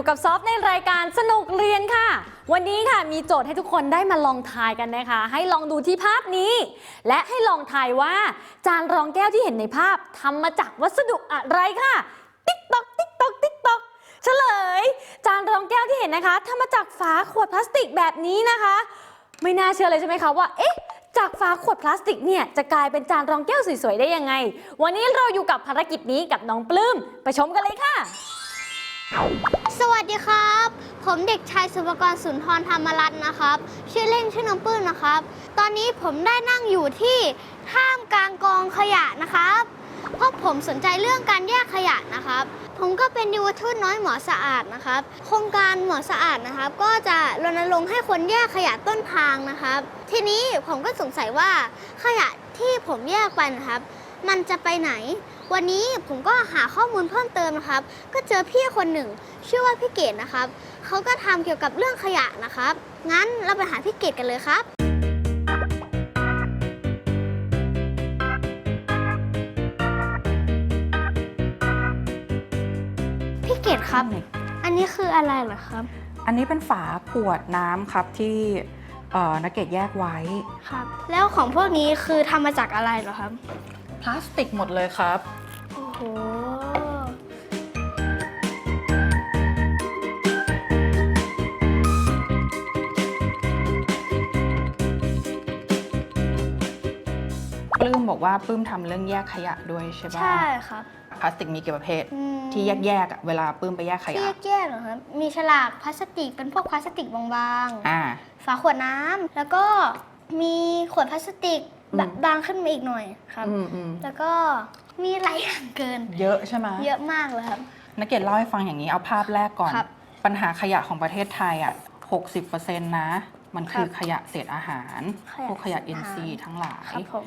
อยู่กับซอฟในรายการสนุกเรียนค่ะ วันนี้ค่ะมีโจทย์ให้ทุกคนได้มาลองทายกันนะคะ ให้ลองดูที่ภาพนี้ และให้ลองทายว่า จานรองแก้วที่เห็นในภาพทำมาจากวัสดุอะไรค่ะ ติ๊กตอกติ๊กตอกติ๊กตอกเฉลย จานรองแก้วที่เห็นนะคะทำมาจากฝาขวดพลาสติกแบบนี้นะคะ ไม่น่าเชื่อเลยใช่ไหมคะว่าเอ๊ะจากฝาขวดพลาสติกเนี่ยจะกลายเป็นจานรองแก้วสวยๆได้ยังไง วันนี้เราอยู่กับภารกิจนี้กับน้องปลื้มไปชมกันเลยค่ะ สวัสดีครับ ผมเด็กชายสุภกรสุนทรธรรมรัตน์นะครับ ชื่อเล่นชื่อน้องปื้มนะครับ ตอนนี้ผมได้นั่งอยู่ที่ท่ามกลางกองขยะนะครับ เพราะผมสนใจเรื่องการแยกขยะนะครับ ผมก็เป็นยุวทูตน้อยหมอสะอาดนะครับ โครงการหมอสะอาดนะครับ ก็จะรณรงค์ให้คนแยกขยะต้นทางนะครับ ทีนี้ผมก็สงสัยว่าขยะที่ผมแยกไปนะครับ มันจะไปไหน วันนี้ผมก็หาข้อมูลเพิ่มเติมนะครับ ก็เจอพี่คนหนึ่ง ชื่อว่าพี่เกดนะครับ เขาก็ทำเกี่ยวกับเรื่องขยะนะครับ งั้นเราไปหาพี่เกดกันเลยครับ พี่เกดครับ อันนี้คืออะไรเหรอครับ อันนี้เป็นฝาขวดน้ำครับที่เอ่อนักเก็ตแยกไว้ ครับ แล้วของพวกนี้คือทำมาจากอะไรเหรอครับ พลาสติกหมดเลยครับ โอ้โห ปลื้มบอกว่าปลื้มทำเรื่องแยกขยะด้วยใช่ปะใช่ครับพลาสติกมีกี่ประเภท อืมที่แยกๆอะเวลาปลื้มไปแยกขที่ยะ แยกๆเหรอครับ มีฉลากพลาสติกเป็นพวกพลาสติกบางอ่า ๆ ฝาขวดน้ำแล้วก็มีขวดพลาสติกอืม แบบบางขึ้นมาอีกหน่อยครับ อืมอืมแล้วก็มีหลายอย่างเกิน เยอะใช่ไหมเยอะมากเลยครับ นักเก็ตเล่าให้ฟังอย่างนี้เอาภาพแรกก่อน ครับปัญหาขยะของประเทศไทยอะ60%นะ มันคือครับขยะเศษอาหาร ขยะพวกขยะเศษอาหาร NC ทั้งหลาย ครับผม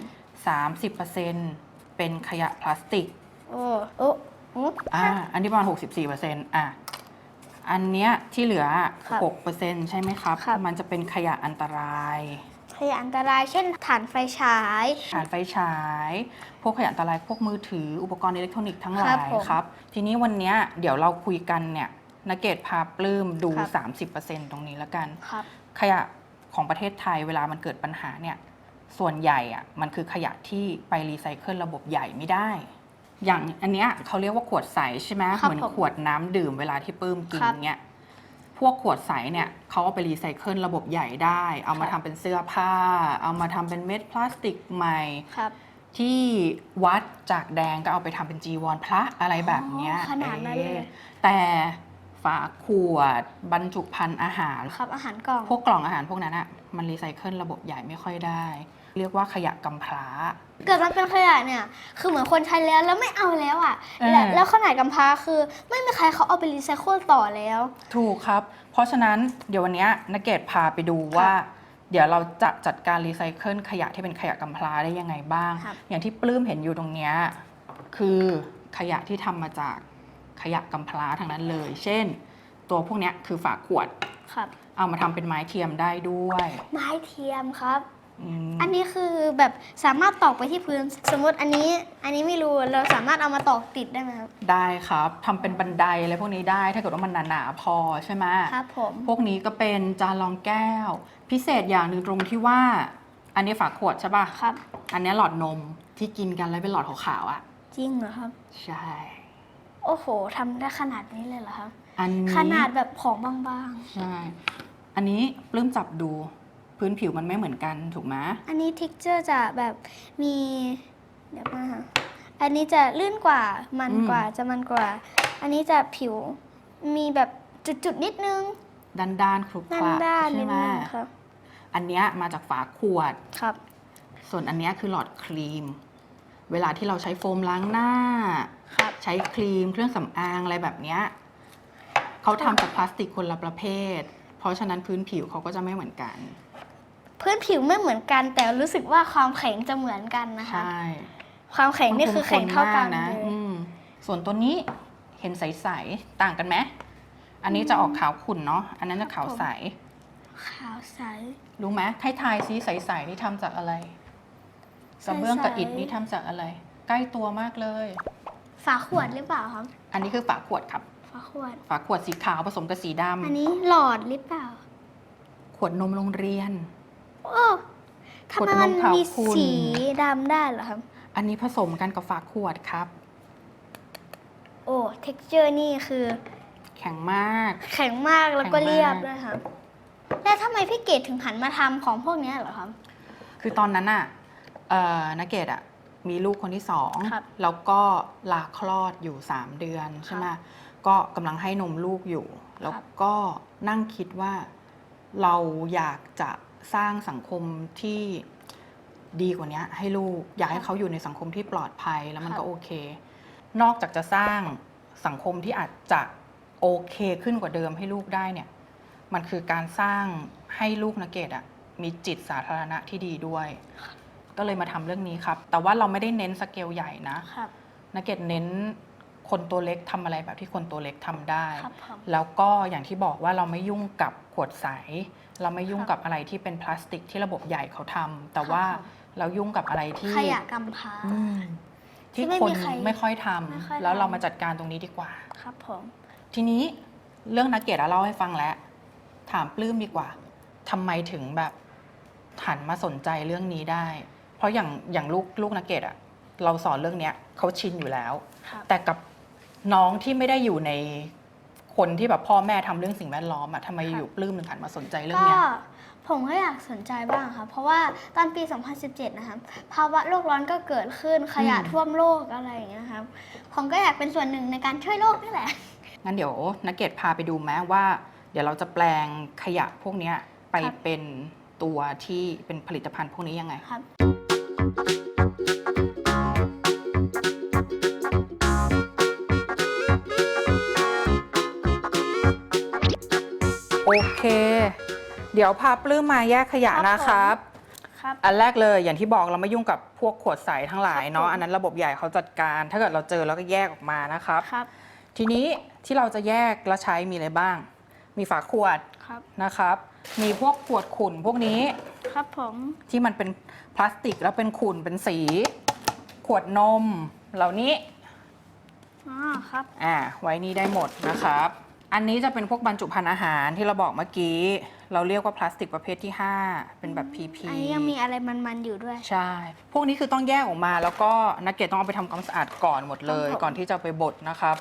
30%เป็นขยะพลาสติก โอ้โอ้โอ้ อ่า อันนี้ประมาณ 64เปอร์เซ็นต์อะ อันเนี้ยที่เหลือครับ6เปอร์เซ็นต์ใช่ไหมครับ ครับ มันจะเป็นขยะอันตราย ขยะอันตราย เช่นถ่านไฟฉาย ถ่านไฟฉาย พวกขยะอันตรายพวกมือถืออุปกรณ์อิเล็กทรอนิกส์ทั้งหครัลาบยผมครับ ทีนี้วันเนี้ยเดี๋ยวเราคุยกันเนี่ยนักเกตพาปลื้มดู ครับ 30%ตรงนี้แล้วกัน ครับ ขยะของประเทศไทยเวลามันเกิดปัญหาเนี่ยส่วนใหญ่อะมันคือขยะที่ไปรีไซเคิลระบบใหญ่ไม่ได้ อย่างอันเนี้ยเขาเรียกว่าขวดใสใช่ไหมครับเหมือนผมขวดน้ำดื่มเวลาที่ปื้มกินครับเนี่ยพ วกขวดใสเนี่ยเขาเอาไปรีไซเคิลระบบใหญ่ได้ เอามาครัทำบเป็นเสื้อผ้า เอามาทำเป็นเม็ดพลาสติกใหม่ ครับ ที่วัดจากแดงก็เอาไปทำเป็นจีวรพระอะไรแบบเนี้ยอ๋อขนาดนั้นเลย ออแต่ฝาขวดบรรจุภัณฑ์อาหาร ครับอาหารกล่อง พวกกล่องอาหารพวกนั้นอะมันรีไซเคิลระบบใหญ่ไม่ค่อยได้ เรียกว่าขยะกำพร้า เกิดมันเป็นขยะเนี่ย คือเหมือนคนใช้แล้วแล้วไม่เอาแล้วอะเออและแล้วขนาดกำพร้าคือ ไม่มีใครเขาเอาไปรีไซเคิลต่อแล้ว ถูกครับ เพราะฉะนั้นเดี๋ยววันเนี้ยนักเกตพาไปดูว่า เดี๋ยวเราจะจัดการรีไซเคิลขยะที่เป็นขยะกำพร้าได้ยังไงบ้าง ครับ อย่างที่ปลื้มเห็นอยู่ตรงเนี้ยคือขยะที่ทำมาจากขยะกำพร้าทั้งนั้นเลย เช่น ตัวพวกเนี้ยคือฝาขวด ครับ เอามาทำเป็นไม้เทียมได้ด้วย ไม้เทียมครับ อืมอันนี้คือแบบสามารถตอกไปที่พื้น สมมติอันนี้อันนี้ไม่รู้เราสามารถเอามาตอกติดได้ไหมครับ ได้ครับทำเป็นบันไดอะไรพวกนี้ได้ ถ้าเกิดว่ามันหนาๆพอใช่ไหมครับผม พวกนี้ก็เป็นจานรองแก้ว พิเศษอย่างหนึ่งตรงที่ว่า อันนี้ฝาขวดใช่ป่ะครับ อันนี้หลอดนมที่กินกันแล้วเป็นหลอดขาวๆอะ จริงเหรอครับ ใช่ โอ้โหทำได้ขนาดนี้เลยเหรอครับ อันนี้ขนาดแบบของบางใช่ อันนี้ปลื้มจับดู พื้นผิวมันไม่เหมือนกันถูกไหมๆอันนี้ทิกเจอร์จะแบบมีเดี๋ยวมาอันนี้จะลื่นกว่ามันกว่าจะมันกว่า อันนี้จะผิวมีแบบจุดๆนิดนึงด้านด้านๆครุขด้านระด้านๆนิใช่ดไหมนึงครับอันเนี้ยมาจากฝาขวด ครับ ส่วนอันเนี้ยคือหลอดครีม เวลาที่เราใช้โฟมล้างหน้า ครับ ใช้ครีมเครื่องสำอางอะไรแบบเนี้ยเขาทำจากพลาสติกคนละประเภท เพราะฉะนั้นพื้นผิวเขาก็จะไม่เหมือนกัน พื้นผิวไม่เหมือนกัน แต่รู้สึกว่าความแข็งจะเหมือนกันนะคะ ใช่ความแข็งนี่คือแข็งเท่ากันนะเลยอืมส่วนตัวนี้เห็นใสๆต่างกันไหมอันนี้จะออกขาวขุ่นเนาะอันนั้นจะขาวใส ขาวใส รู้ไหมให้ทายซิใสๆนี่ทำจากอะไรกระเบื้องกับอิฐใสๆนี่ทำจากอะไร ใกล้ตัวมากเลย ฝาขวดหรือเปล่าครับ อันนี้คือฝาขวดครับฝฝาขวด ฝาขวดสีขาวผสมกับสีดอันนี้หลอดหรือเปล่าำขวดนมโรงเรียน โอ้ทำไมมันขวดนมขาวมีขุ่นสีดำได้เหรอครับ อันนี้ผสมกันกับฝาขวดครับ โอ้ เท็กเจอร์นี่คือ แข็งมาก แข็งมากแล้วก็แข็งมากเรียบด้วยครับ แล้วทำไมพี่เกดถึงหันมาทำของพวกเนี้ยเหรอครับ คือตอนนั้นอะเอ่อนักเกดอะมีลูกคนที่สองครับแล้วก็ลาคลอดอยู่ 3 เดือนใช่ไหมก็กำลังให้นมลูกอยู่ แล้วก็นั่งคิดว่าเราอยากจะ สร้างสังคมที่ดีกว่านี้ให้ลูก อยากให้เขาอยู่ในสังคมที่ปลอดภัยแล้วมันก็โอเค นอกจากจะสร้างสังคมที่อาจจะโอเคขึ้นกว่าเดิมให้ลูกได้เนี่ย มันคือการสร้างให้ลูกนักเกตอะมีจิตสาธารณะที่ดีด้วย ก็เลยมาทำเรื่องนี้ครับ แต่ว่าเราไม่ได้เน้นสเกลใหญ่นะครับนักเกตเน้นคนตัวเล็กทำอะไรแบบที่คนตัวเล็กทำได้ครับผมแล้วก็อย่างที่บอกว่าเราไม่ยุ่งกับขวดใส เราไม่ยุ่งครับกับอะไรที่เป็นพลาสติกที่ระบบใหญ่เขาทำแต่ว่าครับผมเรายุ่งกับอะไรที่ขยะกำพร้า อืมที่ที่ไม่คนมีใครไม่ค่อยทไม่ค่อยำแล้วเราทำมาจัดการตรงนี้ดีกว่า ครับผม ทีนี้เรื่องนักเกตอะเล่าให้ฟังแล้ว ถามปลื้มดีกว่าทำไมถึงแบบหันมาสนใจเรื่องนี้ได้ เพราะอย่างอย่างลูกลูกนักเกตอะเราสอนเรื่องเนี้ยเขาชินอยู่แล้ว ครับ แต่กับน้องที่ไม่ได้อยู่ใน คนที่แบบพ่อแม่ทำเรื่องสิ่งแวดล้อมอะทำไมอยู่ปลื้มถึงหันมาสนใจเรื่องก็เนี้ยผมก็อยากสนใจบ้างครับเพราะว่าตอนปี 2017 นะครับ ภาวะโลกร้อนก็เกิดขึ้นขยะอืมท่วมโลกอะไรอย่างเงี้ยครับ ผมก็อยากเป็นส่วนหนึ่งในการช่วยโลกนี่แหละ งั้นเดี๋ยวนักเกตพาไปดูแม้ว่า เดี๋ยวเราจะแปลงขยะพวกเนี้ยไปครับเป็นตัวที่เป็นผลิตภัณฑ์พวกนี้ยังไงครับ เค เดี๋ยวพาปลื้มมาแยกขยะครับนะครับ ครับ อันแรกเลยอย่างที่บอกเราไม่ยุ่งกับพวกขวดใสทั้งหลายครับเนาะผม อันนั้นระบบใหญ่เขาจัดการ ถ้าเกิดเราเจอเราก็แยกออกมานะครับ ครับ ทีนี้ที่เราจะแยกและใช้มีอะไรบ้าง มีฝาขวดครับ นะครับ มีพวกขวดขุ่นพวกนี้ ครับผมที่มันเป็นพลาสติกแล้วเป็นขุ่นเป็นสี ขวดนม เหล่านี้อ๋อครับ อ่าไว้นี่ได้หมดนะครับ อันนี้จะเป็นพวกบรรจุภัณฑ์อาหารที่เราบอกเมื่อกี้ เราเรียกว่าพลาสติกประเภทที่ 5 เป็นแบบ PP อันนี้ยังมีอะไรมันๆอยู่ด้วย ใช่ พวกนี้คือต้องแยกออกมา แล้วก็นักเก็ตต้องเอาไปทำความสะอาดก่อนหมดเลยครับผมก่อนที่จะเอาไปบดนะครับ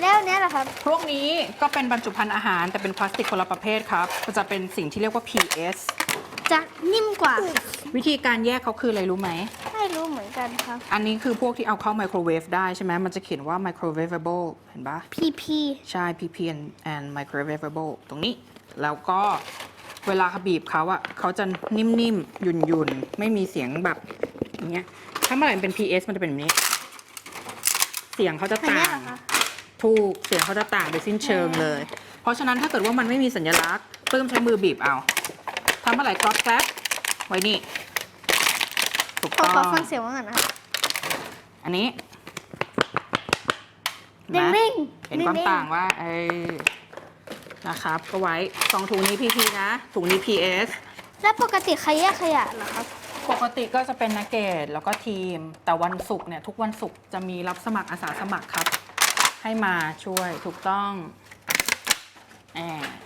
แล้วเนี้ยเหรอครับพวกนี้ก็เป็นบรรจุภัณฑ์อาหารแต่เป็นพลาสติกคนละประเภทครับก็จะเป็นสิ่งที่เรียกว่า PS จะนิ่มกว่าวิธีการแยกเขาคืออะไรรู้ไหม ไม่รู้เหมือนกันครับ อันนี้คือพวกที่เอาเข้าไมโครเวฟได้ใช่ไหม มันจะเขียนว่า microwavable เห็นปะ PP ใช่ PP and, and microwavable ตรงนี้ แล้วก็เวลาบีบเขาอะเขาจะนิ่มๆ หยุ่นๆ ไม่มีเสียงแบบอย่างเงี้ย ถ้าเมื่อไหร่มันเป็น PS มันจะเป็นแบบนี้ เสียงเขาจะอันต่าเนี้ยงเหรอคะถูกเสียงเขาจะต่างโดยสิ้นเชิงเลย เพราะฉะนั้นถ้าเกิดว่ามันไม่มีสัญลักษณ์ปลื้มใช้มือบีบเอา ทำเมื่อไหร่กรอบแกรบไว้นี่ ถูกขอต้อง ขอฟังเสียงว่าก่อนนะครับอันนี้เด้งนะ เด้งเห็นความต่างว่าเออนะครับ ก็ไว้สองถุงนี้ PP นะ ถุงนี้ PS แล้วปกติใครแยกขยะเหรอครับปกติก็จะเป็นนักเกตแล้วก็ทีม แต่วันศุกร์เนี่ย ทุกวันศุกร์จะมีรับสมัครอาสาสมัครครับ ให้มาช่วยถูกต้องแอบ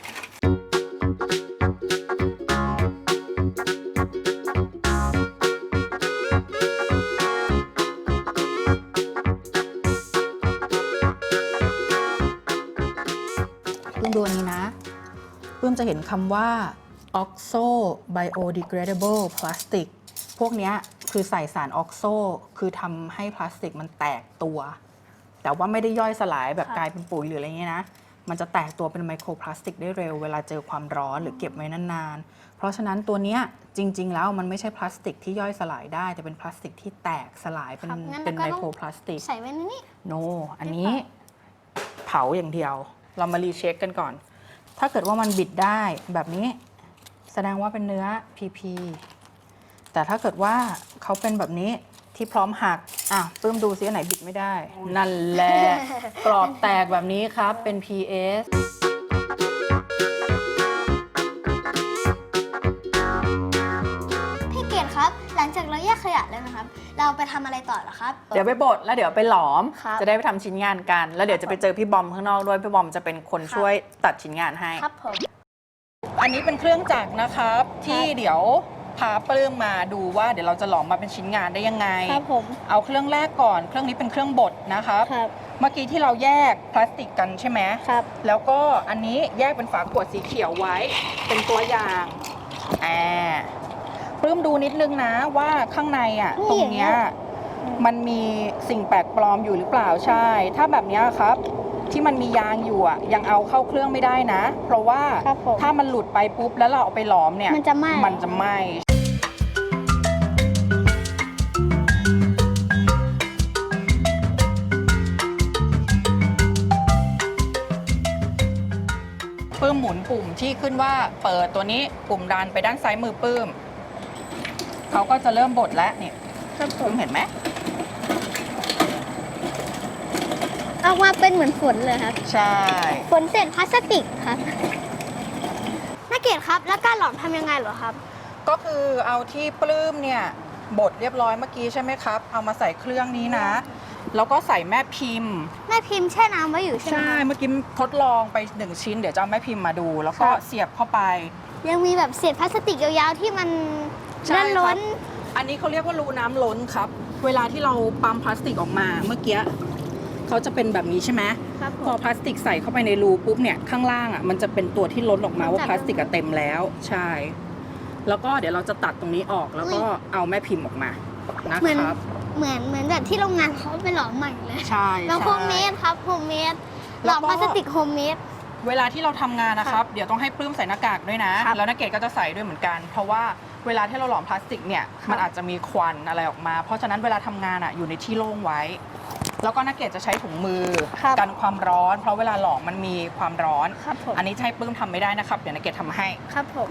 จะเห็นคำว่า oxo biodegradable plastic พวกเนี้ยคือใส่สารออกโซ คือทำให้พลาสติกมันแตกตัว แต่ว่าไม่ได้ย่อยสลายแบบค่ะกลายเป็นปุ๋ยหรืออะไรเงี้ยนะ มันจะแตกตัวเป็นไมโครพลาสติกได้เร็วเวลาเจอความร้อนหรือเก็บไว้นานๆ เพราะฉะนั้นตัวเนี้ยจริง ๆ แล้วมันไม่ใช่พลาสติกที่ย่อยสลายได้ แต่เป็นพลาสติกที่แตกสลายเป็นครับงั้นเป็นเราไมก็ต้องโครพลาสติกใส่ไว้ในนี้โน อันนี้เผาอย่างเดียว เรามารีเช็คกันก่อน ถ้าเกิดว่ามันบิดได้แบบนี้ แสดงว่าเป็นเนื้อ PP แต่ถ้าเกิดว่าเขาเป็นแบบนี้ที่พร้อมหักอะปลื้มดูซิอันไหนบิดไม่ได้ นั่นแหละกรอบแตกแบบนี้ครับเป็น PS พี่เกดครับ หลังจากจากเราแยกขยะแล้วนะครับ เราไปทำอะไรต่อเหรอครับ เดี๋ยวไปบดแล้วเดี๋ยวไปหลอม ครับ จะได้ไปทำชิ้นงานกัน แล้วเดี๋ยวจะไปเจอพี่บอมข้างนอกด้วยพี่บอมจะเป็นคนครับช่วยตัดชิ้นงานให้ ครับผม อันนี้เป็นเครื่องจักรนะครับ ที่เดี๋ยวพาปลื้มมาดูว่าเดี๋ยวเราจะหลอมมาเป็นชิ้นงานได้ยังไง ครับผม เอาเครื่องแรกก่อน เครื่องนี้เป็นเครื่องบดนะครับ ครับ เมื่อกี้ที่เราแยกพลาสติกกันใช่ไหม ครับ แล้วก็อันนี้แยกเป็นฝาขวดสีเขียวไว้ เป็นตัวอย่างอ่า ปลื้มดูนิดนึงนะว่าข้างในอะนี่ตรงเนี้ย มันมีสิ่งแปลกปลอมอยู่หรือเปล่าใช่ ถ้าแบบเนี้ยครับ ที่มันมียางอยู่อะยังเอาเข้าเครื่องไม่ได้นะ เพราะว่าครับผมถ้ามันหลุดไปปุ๊บแล้วเราเอาไปหลอมเนี่ย มันจะไหม้ มันจะไหม้ปื้มหมุนปุ่มที่ขึ้นว่าเปิดตัวนี้ปุ่มดันไปด้านซ้ายมือปื้ม เขาก็จะเริ่มบดแล้วเนี่ยครับผปื้มมเห็นไหมออกมาเป็นเหมือนฝนเลยครับ ใช่ ฝนเศษพลาสติกครับนักเกตครับแล้วการหลอมทำยังไงเหรอครับ ก็คือเอาที่ปลื้มเนี่ยบดเรียบร้อยเมื่อกี้ใช่ไหมครับ เอามาใส่เครื่องนี้นะ แล้วก็ใส่แม่พิมพ์ แม่พิมพ์แช่น้ำไว้อยู่ใช่ไหมใช่ ครับเมื่อกี้ทดลองไปหนึ่งชิ้น เดี๋ยวจะเอาแม่พิมพ์มาดู แล้วก็ครับเสียบเข้าไป ยังมีแบบเศษพลาสติกยาวๆที่มัน ใช่ด้านล้นครับอันนี้เขาเรียกว่ารูน้ำล้นครับ เวลาที่เราปั๊มพลาสติกออกมาเมื่อกี้เขาจะเป็นแบบนี้ใช่ไหมครับผพอม พลาสติกใส่เข้าไปในรูปุ๊บเนี่ยข้างล่างอะมันจะเป็นตัวที่ล้นออกมาว่าจับพลาสติกอะเต็มแล้ว ใช่ แล้วก็เดี๋ยวเราจะตัดตรงนี้ออกแล้วก็เอาแม่พิมพ์ออกมานะเหมือน ครับ เหมือนเหมือนแบบที่โรงงานเขาไปหลอมใหม่เลยใช่แล้วใช่โฮมเมดครับโฮมเมดหแล้ลวอมก็ พลาสติกโฮมเมด เวลาที่เราทำงานนะครับ เดี๋ยวต้องให้ปลื้มใส่หน้ากากด้วยนะ ครับ แล้วนักเกดก็จะใส่ด้วยเหมือนกัน เพราะว่า เวลาที่เราหลอมพลาสติกเนี่ยครับมันอาจจะมีควันอะไรออกมา เพราะฉะนั้นเวลาทำงานอะอยู่ในที่โล่งไว้ แล้วก็นักเกดจะใช้ถุงมือครับกันความร้อน เพราะเวลาหลอมมันมีความร้อน ครับผม อันนี้จะให้ปลื้มทำไม่ได้นะครับ เดี๋ยวนักเกดทำให้ ครับผม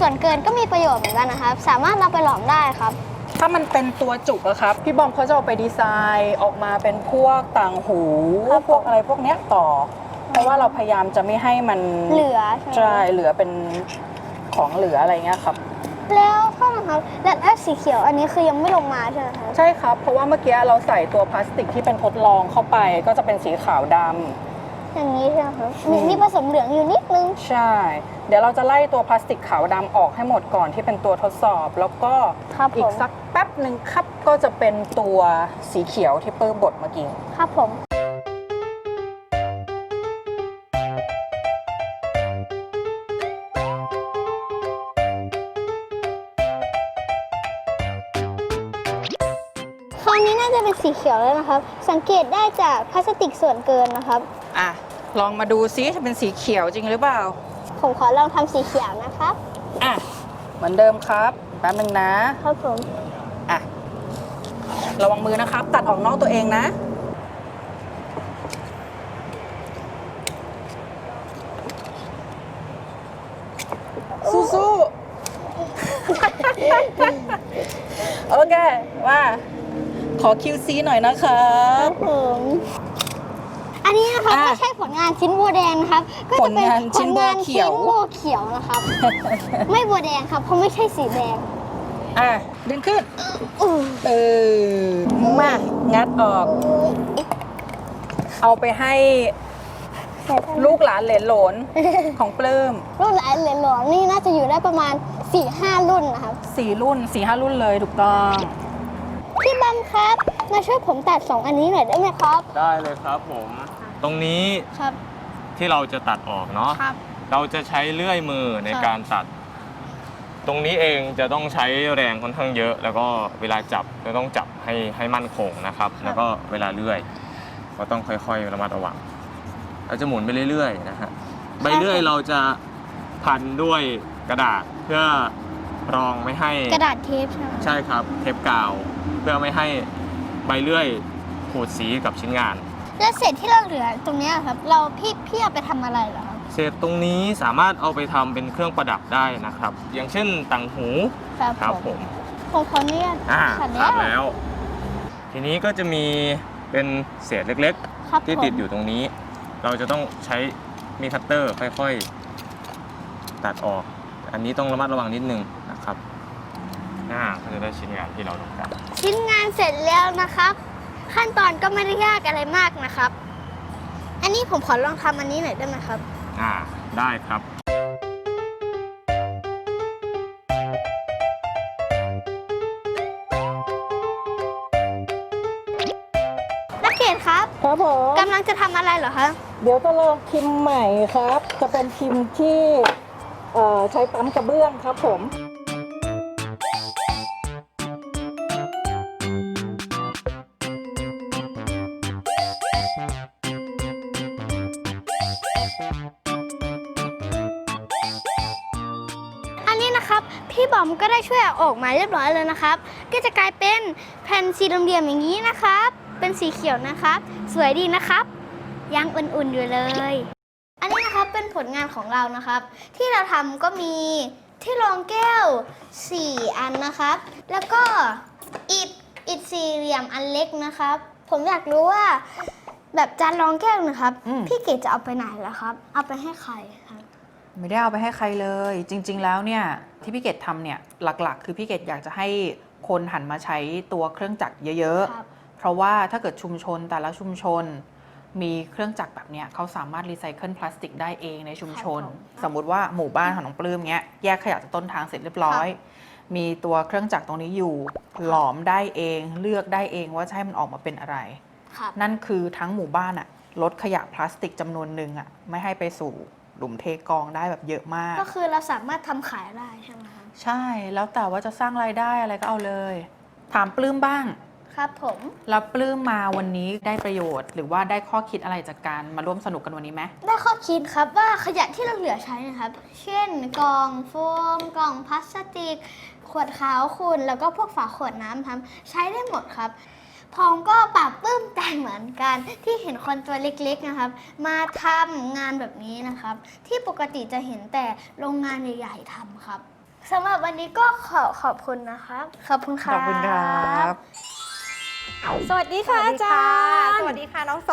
สติกส่วนเกินก็มีประโยชน์เหมือนกันนะครับ สามารถเราไปหลอมได้ครับ ถ้ามันเป็นตัวจุกอะครับ พี่บอมเขาจะเอาไปดีไซน์ออกมาเป็นพวกต่างหูครับพวกอะไรพวกเนี้ยต่อ เพราะว่าเราพยายามจะไม่ให้มันเหลือใช่ไหม ใช่เหลือเป็นของเหลืออะไรเงี้ยครับ แล้วข้อนะครับและถ้าสีเขียวอันนี้คือยังไม่ลงมาใช่ไหมครับ ใช่ครับ เพราะว่าเมื่อกี้เราใส่ตัวพลาสติกที่เป็นทดลองเข้าไป ก็จะเป็นสีขาวดำ อย่างนี้ใช่ไหมครับอืมมีมีผสมเหลืองอยู่นิดนึง ใช่ เดี๋ยวเราจะไล่ตัวพลาสติกขาวดำออกให้หมดก่อนที่เป็นตัวทดสอบ แล้วก็ครับอีผกมสักแป๊บหนึ่งครับก็จะเป็นตัวสีเขียวที่เปิ้ลบดเมื่อกี้ ครับผม คราวนี้น่าจะเป็นสีเขียวแล้วนะครับ สังเกตได้จากพลาสติกส่วนเกินนะครับ อะ ลองมาดูซิจะเป็นสีเขียวจริงหรือเปล่า ผมขอลองทำสีเขียวนะครับ อะ เหมือนเดิมครับแป๊บหนึ่งนะครับผม อะ ระวังมือนะครับ ตัดออกนอกตัวเองนะ สู้ๆ โอเค ว่า ขอ QC หน่อยนะครัครับบผม อันนี้นะครับอะไม่ใช่ผลงานชิ้นบัวแดงนะครับ ก็จะเป็นผลงานชิ้นบัวเขียว ผลงานชิ้นบัวเขียวนะครับ ไม่บัวแดงครับเพราะไม่ใช่สีแดงอะดึงขึ้นอือเออมางัดออก เอาไปให้ลูกหลานเหลนโหลนของปลื้มรุ่นหลานเหรียญหลวงนี่น่าจะอยู่ได้ประมาณ4-5รุ่นนะครับ สี่รุ่นสี่ห้ารุ่นเลยถูกต้อง พี่บัมครับ มาช่วยผมตัด2อันนี้หน่อยได้ไหมครับ ได้เลยครับผม ตรงนี้ครับที่เราจะตัดออกเนาะครับ เราจะใช้เลื่อยมือในครับ การตัด ตรงนี้เองจะต้องใช้แรงค่อนข้างเยอะ แล้วก็เวลาจับจะต้องจับให้ให้มั่นคงนะครับ แล้วก็เวลาเลื่อย ก็ต้องค่อยๆระมัดระวังเราจะหมุนไปเรื่อยๆนะฮะใบเลื่อยเราจะพันด้วยกระดาษเพื่อรองไม่ให้ กระดาษเทปใช่ไหมใช่ครับเทปกาว เพื่อไม่ให้ใบเลื่อยขูดสีกับชิ้นงาน แล้วเศษที่เราเหลือตรงเนี้ยครับ เราพี่พี่เอาไปทำอะไรเหรอครับเศษตรงนี้สามารถเอาไปทำเป็นเครื่องประดับได้นะครับ อย่างเช่นต่างหูครับครับผผมมผมขอเนี่ยอ่าขัดขาดแล้แล้ววทีนี้ก็จะมีเป็นเศษเล็กครับๆ ที่ผมติดอยู่ตรงนี้ เราจะต้องใช้มีดคัตเตอร์ค่อยๆ ตัดออก อันนี้ต้องระมัดระวังนิดนึงนะครับอ่าก็จะได้ชิ้นงานที่เราต้องการ ชิ้นงานเสร็จแล้วนะครับ ขั้นตอนก็ไม่ได้ยากอะไรมากนะครับ อันนี้ผมขอลองทำอันนี้หน่อยได้ไหมครับ อ่า ได้ครับ นักเกดครับครับผมกำลังจะทำอะไรเหรอคะ เดี๋ยวจะลองพิมพ์ใหม่ครับ จะเป็นพิมพ์ที่เอ่อใช้ปั๊มกระเบื้องครับผม ช่วยเอาออกมาเรียบร้อยแล้วนะครับ ก็จะกลายเป็นแผ่นสี่เหลี่ยมๆอย่างนี้นะครับ เป็นสีเขียวนะครับ สวยดีนะครับ ยังอุ่นๆอยู่เลย อันนี้นะครับเป็นผลงานของเรานะครับ ที่เราทำก็มีที่รองแก้ว 4 อันนะครับ แล้วก็อิฐอิฐสี่เหลี่ยมอันเล็กนะครับ ผมอยากรู้ว่าแบบจานรองแก้วนะครับอืมพี่เกดจะเอาไปไหนล่ะครับ เอาไปให้ใครครับ ไม่ได้เอาไปให้ใครเลย จริง ๆ แล้วเนี่ยที่พี่เกดทำเนี่ยหลักๆ คือพี่เกดอยากจะให้คนหันมาใช้ตัวเครื่องจักรเยอะครับ ๆ เพราะว่าถ้าเกิดชุมชนแต่ละชุมชน มีเครื่องจักรแบบเนี้ยเขาสามารถรีไซเคิลพลาสติกได้เองในชุมชน ครับผมสมมุติว่าหมู่บ้านของน้องปลื้มเนี้ยแยกขยะจากต้นทางเสร็จเรียบร้อย มีตัวเครื่องจักรตรงนี้อยู่ หลอมได้เอง เลือกได้เองว่าจะให้มันออกมาเป็นอะไร ครับ นั่นคือทั้งหมู่บ้านอะลดขยะพลาสติกจำนวนหนึ่งอะไม่ให้ไปสู่ หลุมเทกองได้แบบเยอะมาก ก็คือเราสามารถทำขายได้ใช่ไหมครับใช่แล้วแต่ว่าจะสร้างรายได้อะไรก็เอาเลย ถามปลื้มบ้าง ครับผมแล้วปลื้มมาวันนี้ได้ประโยชน์ หรือว่าได้ข้อคิดอะไรจากการมาร่วมสนุกกันวันนี้ไหมได้ข้อคิดครับว่าขยะที่เราเหลือใช้นะครับ เช่นกล่องโฟมกล่องพลาสติก ขวดขาวขุ่นแล้วก็พวกฝาขวดน้ำทำใช้ได้หมดครับ พองก็ปรับปลื้มใจเหมือนกัน ที่เห็นคนตัวเล็กๆนะครับ มาทำงานแบบนี้นะครับ ที่ปกติจะเห็นแต่โรงงานใหญ่ๆทำครับสำหรับวันนี้ก็ขอขอบคุณนะครับ ขอบคุณครับ ขอบคุณครับ สวัสดีค่ะอาจารย์สวัสดีค่ะน้องโซ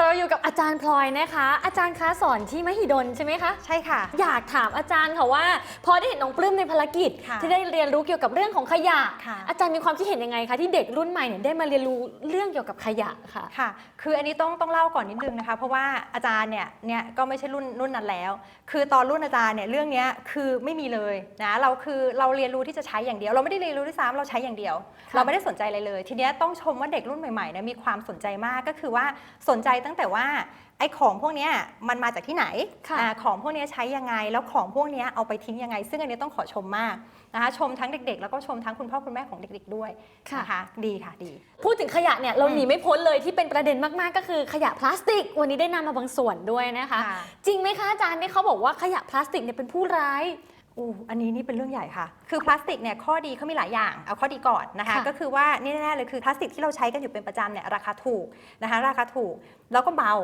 เราอยู่กับอาจารย์พลอยนะคะ อาจารย์คะสอนที่มหิดลใช่ไหมคะใช่ค่ะ อยากถามอาจารย์ค่ะว่า พอได้เห็นน้องปลื้มในภารกิจค่ะที่ได้เรียนรู้เกี่ยวกับเรื่องของขยะค่ะอาจารย์มีความคิดเห็นยังไงคะที่เด็กรุ่นใหม่เนี่ยได้มาเรียนรู้เรื่องเกี่ยวกับขยะค่ะค่ะ คืออันนี้ต้องต้องเล่าก่อนนิดนึงนะคะ เพราะว่าอาจารย์เนี่ยเนี่ยก็ไม่ใช่รุ่นรุ่นนั้นแล้ว คือตอนรุ่นอาจารย์เนี่ยเรื่องเนี้ยคือไม่มีเลยนะเราคือเราเรียนรู้ที่จะใช้อย่างเดียว เราไม่ได้เรียนรู้ด้วยซ้ำเราใช้อย่างเดียวค่ะเราไม่ได้สนใจอะไรเลย ทีเนี้ยต้องชมว่าเด็กรุ่นใหม่ๆเนี่ยมีความสนใจมากก็คือว่าสนใจตั้งแต่ว่าไอ้ของพวกเนี้ยมันมาจากที่ไหนค่ะอ่าของพวกเนี้ยใช้ยังไง แล้วของพวกเนี้ยเอาไปทิ้งยังไง ซึ่งอันนี้ต้องขอชมมากนะคะชมทั้งเด็กๆ แล้วก็ชมทั้งคุณพ่อคุณแม่ของเด็ก ๆ ด้วยนะคะดีค่ะดี พูดถึงขยะเนี่ยเราอืมหนีไม่พ้นเลยที่เป็นประเด็นมากๆ ก็คือขยะพลาสติก วันนี้ได้นำมาบางส่วนด้วยนะคะค่ะจริงไหมคะอาจารย์ที่เขาบอกว่าขยะพลาสติกเนี่ยเป็นผู้ร้าย อู้อันนี้นี่เป็นเรื่องใหญ่ค่ะ คือพลาสติกเนี่ยข้อดีเขามีหลายอย่าง เอาข้อดีก่อนนะคะค่ะก็คือว่านี่แน่ๆเลยคือพลาสติกที่เราใช้กันอยู่เป็นประจำเนี่ยราคาถูกนะคะ ราคาถูกแล้วก็เบา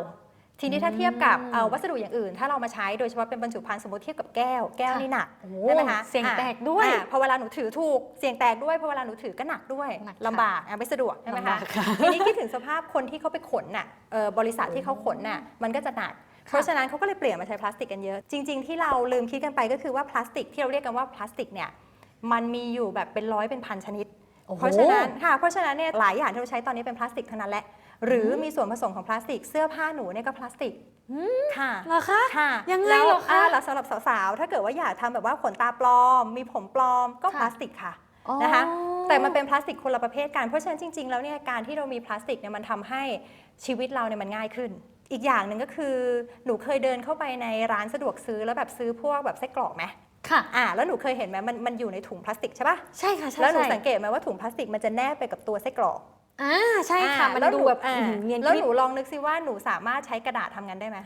ทีนี้ถ้าเทียบกับเอ่อวัสดุอย่างอื่น ถ้าเรามาใช้โดยเฉพาะเป็นบรรจุภัณฑ์สมมติเทียบกับแก้ว แก้วนี่หนักโอ้ใช่ไหมคะเสียงอะแตกด้วยอะพอเวลาหนูถือถูกเสียงแตกด้วยพอเวลาหนูถือก็หนักด้วยหนักค่ะลำบากอะไม่สะดวกใช่ไหมลำคะบากค่ะทีนี้คิดถึงสภาพคนที่เขาไปขนน่ะเอ่อบริษัทที่เขาขนน่ะมันก็จะหนัก เพราะฉะนั้นเขาก็เลยเปลี่ยนมาใช้พลาสติกกันเยอะ จริง ๆ ที่เราลืมคิดกันไปก็คือว่าพลาสติกที่เราเรียกกันว่าพลาสติกเนี่ยมันมีอยู่แบบเป็นร้อยเป็นพันชนิดโอ้โหเพราะฉะนั้นค่ะเพราะฉะนั้นเนี่ยหลายอย่างที่เราใช้ตอนนี้เป็นพลาสติกทั้งนั้นแหละหรือมีส่วนผสมของพลาสติก เสื้อผ้าหนูเนี่ยก็พลาสติกค่ะเหรอคะค่ะยังไงแล้วเหรอคะอ่าแล้วสำหรับสาวๆถ้าเกิดว่าอยากทำแบบว่าขนตาปลอม มีผมปลอมก็ค่ะพลาสติกค่ะอ๋อนะคะแต่มันเป็นพลาสติกคนละประเภทกันเพราะฉะนั้นจริงๆแล้วเนี่ยการที่เรามีพลาสติกเนี่ยมันทำให้ชีวิตเราเนี่ยมันง่ายขึ้น อีกอย่างหนึ่งก็คือหนูเคยเดินเข้าไปในร้านสะดวกซื้อแล้วแบบซื้อพวกแบบไส้กรอกไหมค่ะ อ่าแล้วหนูเคยเห็นไหมมันมันอยู่ในถุงพลาสติกใช่ปะใช่ค่ะใช่แล้วหนูใช่สังเกตไหมว่าถุงพลาสติกมันจะแนบไปกับตัวไส้กรอกอ่าใช่ค่ะ อ่ามันแล้วดูหนูแบบอ่าอื้อหือเนียนแล้วกริหบนูลองนึกซิว่าหนูสามารถใช้กระดาษทำงานได้ไหม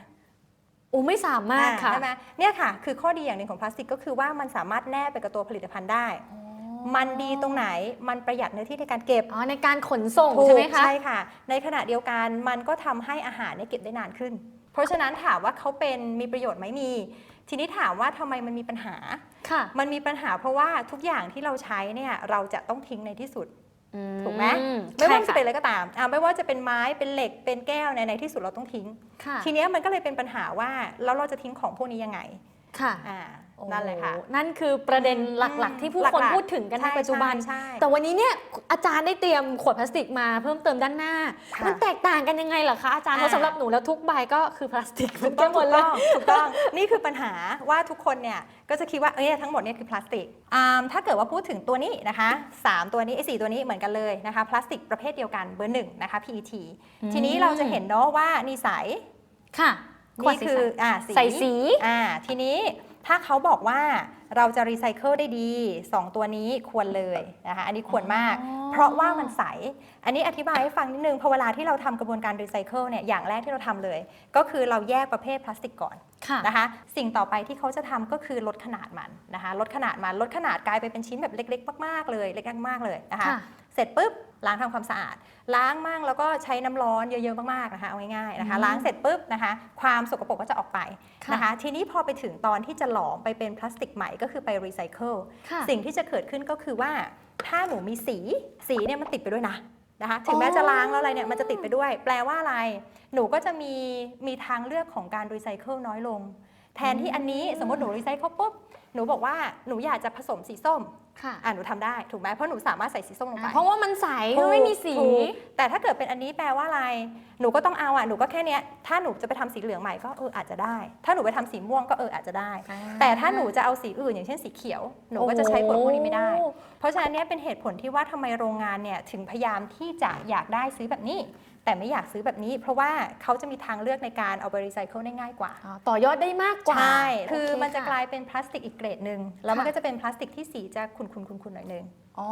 โอ้ไม่สามารถค่ะใช่ไหมเนี่ยค่ะ คือข้อดีอย่างหนึ่งของพลาสติกก็คือว่ามันสามารถแนบไปกับตัวผลิตภัณฑ์ได้ มันดีตรงไหนมันประหยัดเนื้อที่ในการเก็บอ๋อในการขนส่งถูกใช่ไหมคะใช่ค่ะ ในขณะเดียวกันมันก็ทำให้อาหารเนี่ยเก็บได้นานขึ้น เพราะฉะนั้นถามว่าเขาเป็นมีประโยชน์ไหมมี ทีนี้ถามว่าทำไมมันมีปัญหาค่ะมันมีปัญหาเพราะว่าทุกอย่างที่เราใช้เนี่ยเราจะต้องทิ้งในที่สุดถูกไหมอืไม่ว่าใช่จะเป็นอะไรก็ตามอ่าไม่ว่าจะเป็นไม้เป็นเหล็กเป็นแก้วในในที่สุดเราต้องทิ้งค่ะทีเนี้ยมันก็เลยเป็นปัญหาว่าแล้วเราจะทิ้งของพวกนี้ยังไง ค่ะอ่านั่นแหละค่ะโอ้นั่นคือประเด็นหลักๆ ที่ผู้คนหลักๆพูดถึงกันในใช่ปัจจุบันใช่แต่วันนี้เนี่ยอาจารย์ได้เตรียมขวดพลาสติกมาเพิ่มเติมด้านหน้าค่ะมันแตกต่างกันยังไงเหรอคะอาจารย์เพราะอ่าสำหรับหนูแล้วทุกใบก็คือพลาสติกเหมืถูอนกกัต้อนงหมถูดกเลต้อยงถูกต้อง นี่คือปัญหาว่าทุกคนเนี่ยก็จะคิดว่าเอ้ยทั้งหมดเนี่ยคือพลาสติกอ่าถ้าเกิดว่าพูดถึงตัวนี้นะคะสามตัวนี้ไอ้สตัวนี้เหมือนกันเลยนะคะพลาสติกประเภทเดียวกันเบอร์หนึ่งนะคะ PET อืมทีนี้เราจะเห็นเนาะว่านี่ใสค่ะขวด นี่สีคืออ่าใส่สีอ่าทีนี้ถ้าเขาบอกว่าเราจะรีไซเคิลได้ดี 2 ตัวนี้ควรเลยนะคะอันนี้ควรมากอ๋อเพราะว่ามันใส อันนี้อธิบายให้ฟังนิดนึงพอเวลาที่เราทำกระบวนการรีไซเคิลเนี่ยอย่างแรกที่เราทำเลย ก็คือเราแยกประเภทพลาสติกก่อนค่ะนะคะสิ่งต่อไปที่เขาจะทำก็คือลดขนาดมันนะคะลดขนาดมันลดขนาดกลายไปเป็นชิ้นแบบเล็ก ๆ มากๆเลยเล็กๆมากๆเลยนะคะค่ะ เสร็จปุ๊บล้างทำความสะอาด ล้างมั่งแล้วก็ใช้น้ำร้อนเยอะๆมากๆนะคะเอาง่ายๆนะคะอืมล้างเสร็จปุ๊บนะคะความสกปรกก็จะออกไปค่ะนะคะ ทีนี้พอไปถึงตอนที่จะหลอมไปเป็นพลาสติกใหม่ก็คือไปรีไซเคิลค่ะสิ่งที่จะเกิดขึ้นก็คือว่า ถ้าหนูมีสีสีเนี่ยมันติดไปด้วยนะนะคะถึงแม้จะล้างแล้วอะไรเนี่ยมันจะติดไปด้วย แปลว่าอะไร หนูก็จะมีมีทางเลือกของการรีไซเคิลน้อยลง แทนที่อันนี้สมมติหนูรีไซเคิลปุ๊บหนูบอกว่าหนูอยากจะผสมสีส้ม ค่ะ อะหนูทำได้ถูกไหมเพราะหนูสามารถใส่สีส้มลงไป เพราะว่ามันใสถูกไม่มีสี ถูกแต่ถ้าเกิดเป็นอันนี้แปลว่าอะไร หนูก็ต้องเอาอะ หนูก็แค่เนี้ย ถ้าหนูจะไปทำสีเหลืองใหม่ก็เอออาจจะได้ ถ้าหนูไปทำสีม่วงก็เอออาจจะได้แต่ถ้าหนูจะเอาสีอื่นอย่างเช่นสีเขียว หนูก็จะใช้ขวดพวกนี้ไม่ได้ โอ้ เพราะฉะนั้นเนี่ยเป็นเหตุผลที่ว่าทำไมโรงงานเนี่ยถึงพยายามที่จะอยากได้ซื้อแบบนี้ แต่ไม่อยากซื้อแบบนี้ เพราะว่าเขาจะมีทางเลือกในการเอาไปรีไซเคิลได้ง่ายกว่า อ๋อต่อยอดได้มากกว่าใช่ คือโเมันจะกลายเป็นพลาสติกอีกเกรดหนึ่ง แล้วมันค่ะก็จะเป็นพลาสติกที่สีจะคุณคุณคุณหน่อยหนึ่ง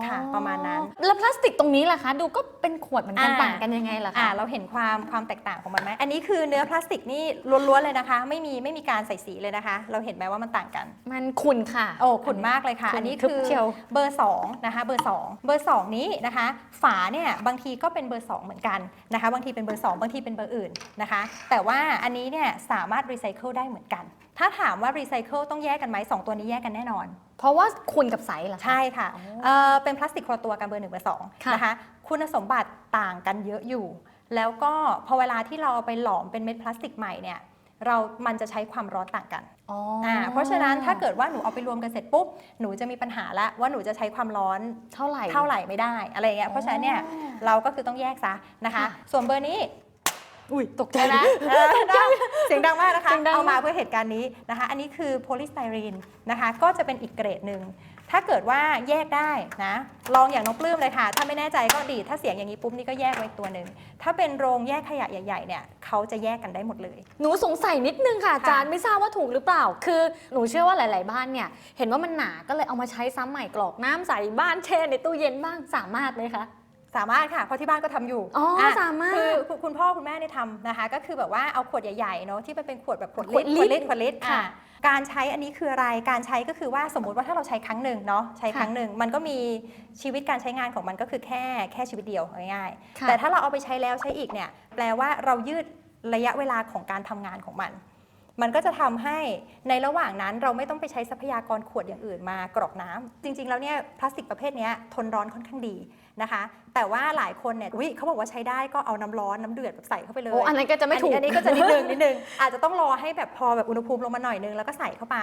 ค่ะประมาณนั้น แล้วพลาสติกตรงนี้ล่ะคะ ดูก็เป็นขวดเหมือนกันอ่า ต่างกันยังไงล่ะอ่าคะ เราเห็นความความแตกต่างของมันไหมอันนี้คือเนื้อพลาสติกนี่ล้วนๆเลยนะคะ ไม่มีไม่มีการใส่สีเลยนะคะ เราเห็นไหมว่ามันต่างกัน มันขุ่นค่ะ โอ้ขุ่นมากเลยค่ะ ขุ่นอันนี้ทึบคือเชียว เบอร์ 2 นะคะ เบอร์ 2 เบอร์ 2 นี้นะคะ ฝาเนี่ยบางทีก็เป็นเบอร์ 2 เหมือนกันนะคะ บางทีเป็นเบอร์ 2 บางทีเป็นเบอร์อื่นนะคะ แต่ว่าอันนี้เนี่ยสามารถรีไซเคิลได้เหมือนกัน ถ้าถามว่ารีไซเคิลต้องแยกกันไหมสองตัวนี้แยกกันแน่นอน เพราะว่าขุ่นกับใสเหรอคะ ใช่ค่ะอ๋อเอ่อเป็นพลาสติกคนละตัวกันเบอร์หนึ่งเบอร์สองค่ะนะคะคุณสมบัติต่างกันเยอะอยู่ แล้วก็พอเวลาที่เราเอาไปหลอมเป็นเม็ดพลาสติกใหม่เนี่ยเรา มันจะใช้ความร้อนต่างกันอ๋ออ่าเพราะฉะนั้นถ้าเกิดว่าหนูเอาไปรวมกันเสร็จปุ๊บ หนูจะมีปัญหาละว่าหนูจะใช้ความร้อนเท่าไหร่ เท่าไหร่ไม่ได้อะไรอย่างเงี้ย เพราะฉะนั้นเนี่ยเราก็คือต้องแยกซะนะคะค่ะส่วนเบอร์นี้ อุ้ยตกใจใช่ไหมนะเออดังเสียงดังมากนะคะเสียงดังเอามาเพื่อเหตุการณ์นี้นะคะ อันนี้คือโพลีสไตรีนนะคะ ก็จะเป็นอีกเกรดหนึ่ง ถ้าเกิดว่าแยกได้นะลองอย่างน้องปลื้มเลยค่ะ ถ้าไม่แน่ใจก็ดีดถ้าเสียงอย่างนี้ปุ๊บนี่ก็แยกไว้อีกตัวหนึ่งถ้าเป็นโรงแยกขยะใหญ่ๆเนี่ยเขาจะแยกกันได้หมดเลย หนูสงสัยนิดนึงค่ะอาจารย์ไม่ทราบว่าถูกหรือเปล่า คือหนูเชื่อว่าหลาย ๆ บ้านเนี่ยเห็นว่ามันหนาก็เลยเอามาใช้ซ้ำใหม่กรอกน้ำใส่บ้านแช่ในตู้เย็นบ้างสามารถไหมคะ สามารถค่ะเพราะที่บ้านก็ทำอยู่อ๋ออะสามารถคือคุณคุณพ่อคุณแม่เนี่ยทำนะคะ ก็คือแบบว่าเอาขวดใหญ่ๆเนาะที่มันเป็นขวดแบบขวดขวดลิลิตตรรขวดลิตรขวดลิตรค่ะอะการใช้อันนี้คืออะไรการใช้ก็คือว่าสมมุติว่าถ้าเราใช้ครั้งหนึ่งเนาะใช้ครั้งหนึ่งมันก็มีชีวิตการใช้งานของมันก็คือแค่แค่ชีวิตเดียวง่ายๆค่ะแต่ถ้าเราเอาไปใช้แล้วใช้อีกเนี่ยแปลว่าเรายืดระยะเวลาของการทำงานของมันมันก็จะทำให้ในระหว่างนั้นเราไม่ต้องไปใช้ทรัพยากรขวดอย่างอื่นมากรอกน้ำจริง ๆ แล้วเนี่ยพลาสติกประเภทเนี้ยทนร้อนค่อนข้างดี นะคะ แต่ว่าหลายคนเนี่ยอุ๊ยเขาบอกว่าใช้ได้ก็เอาน้ำร้อนน้ำเดือดแบบใส่เข้าไปเลยโอ้อันนั้นก็จะไม่ถูกอันนี้อันนี้ก็จะนิดนึงนิดนึงอาจจะต้องรอให้แบบพอแบบอุณหภูมิลงมาหน่อยนึงแล้วก็ใส่เข้าไป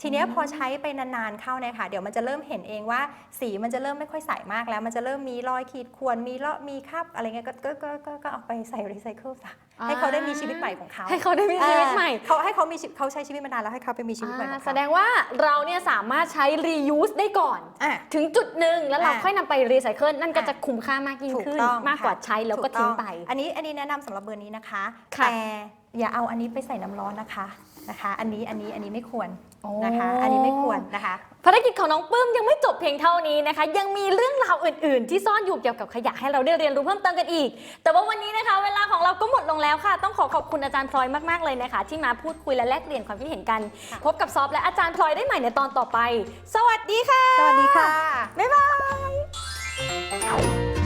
ทีเนี้ยพอใช้ไปนานๆเข้าเนี่ยค่ะเดี๋ยวมันจะเริ่มเห็นเองว่าสีมันจะเริ่มไม่ค่อยใสมากแล้ว มันจะเริ่มมีรอยขีดข่วนมีเลาะมีคราบอะไรเงี้ยก็ก็ก็ก็ก็เอาไปใส่รีไซเคิลซะให้เขาได้มีชีวิตใหม่ของเขาให้เขาได้มีชีวิตใหม่เขาให้เขามีชีวิตเขาใช้ชีวิตมานานแล้วให้เขาไปมีชีวิตใหม่ขอ่าองเขาแสดงว่าเราเนี่ยสามารถใช้ reuse ได้ก่อนอะถึงจุดหนึ่งแล้วเราอ่าค่อยนำไปรีไซเคิลนั่นก็อ่าจะคุ้มค่ามากยิ่งถูกขึ้นต้องมากกว่าค่ะใช้แล้วก็ถูทิ้งต้องไป อันนี้อันนี้แนะนำสำหรับเบอร์นี้นะคะค่ะแต่อย่าเอาอันนี้ไปใส่น้ำร้อนนะคะนะคะ อันนี้อันนี้อันนี้ไม่ควร นะคะ อันนี้ไม่ควรนะคะ ภารกิจของน้องปื้มยังไม่จบเพียงเท่านี้นะคะ ยังมีเรื่องราวอื่น ๆ ที่ซ่อนอยู่เกี่ยวกับขยะให้เราได้เรียนรู้เพิ่มเติมกันอีก แต่ว่าวันนี้นะคะ เวลาของเราก็หมดลงแล้วค่ะ ต้องขอขอบคุณอาจารย์พลอยมาก ๆ เลยนะคะ ที่มาพูดคุยและแลกเปลี่ยนความคิดเห็นกันค่ะพบกับซอฟและอาจารย์พลอยได้ใหม่ในตอนต่อไป สวัสดีค่ะ สวัสดีค่ะ บ๊ายบาย